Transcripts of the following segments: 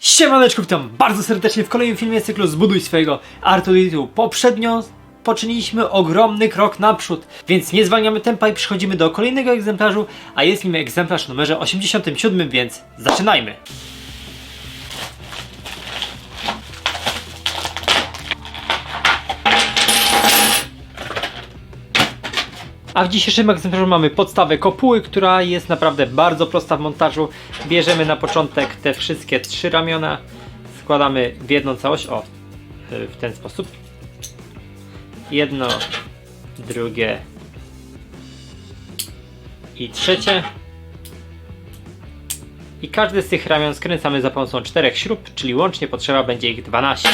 Siemaneczko, witam bardzo serdecznie w kolejnym filmie z cyklu Zbuduj swojego Artuditu. Poprzednio poczyniliśmy ogromny krok naprzód, więc nie zwalniamy tempa i przechodzimy do kolejnego egzemplarzu, a jest nim egzemplarz numerze 87, więc zaczynajmy. A w dzisiejszym egzemplarzu mamy podstawę kopuły, która jest naprawdę bardzo prosta w montażu. Bierzemy na początek te wszystkie trzy ramiona, składamy w jedną całość, o, w ten sposób. Jedno, drugie i trzecie. I każdy z tych ramion skręcamy za pomocą czterech śrub, czyli łącznie potrzeba będzie ich 12.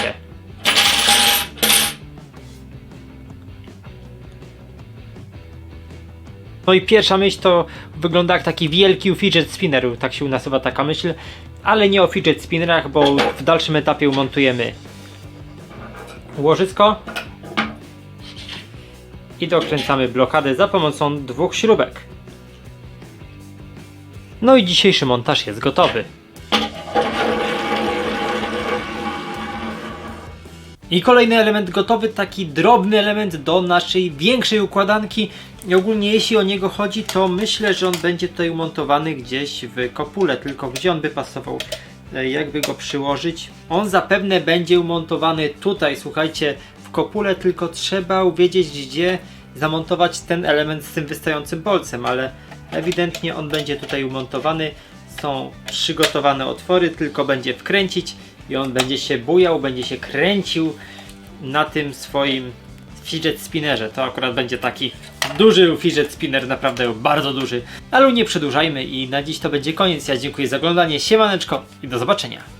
No i pierwsza myśl to wygląda jak taki wielki fidget spinner, tak się nazywa taka myśl, ale nie o fidget spinnerach, bo w dalszym etapie umontujemy łożysko i dokręcamy blokadę za pomocą dwóch śrubek. No i dzisiejszy montaż jest gotowy. I kolejny element gotowy, taki drobny element do naszej większej układanki. I ogólnie jeśli o niego chodzi, to myślę, że on będzie tutaj umontowany gdzieś w kopule, tylko gdzie on by pasował, E, jakby go przyłożyć. On zapewne będzie umontowany tutaj, słuchajcie, w kopule, tylko trzeba wiedzieć gdzie zamontować ten element z tym wystającym bolcem, ale ewidentnie on będzie tutaj umontowany. Są przygotowane otwory, tylko będzie wkręcić i on będzie się bujał, będzie się kręcił na tym swoim fidget spinnerze. To akurat będzie taki duży fidget spinner, naprawdę bardzo duży. Ale nie przedłużajmy i na dziś to będzie koniec. Ja dziękuję za oglądanie, siemaneczko i do zobaczenia.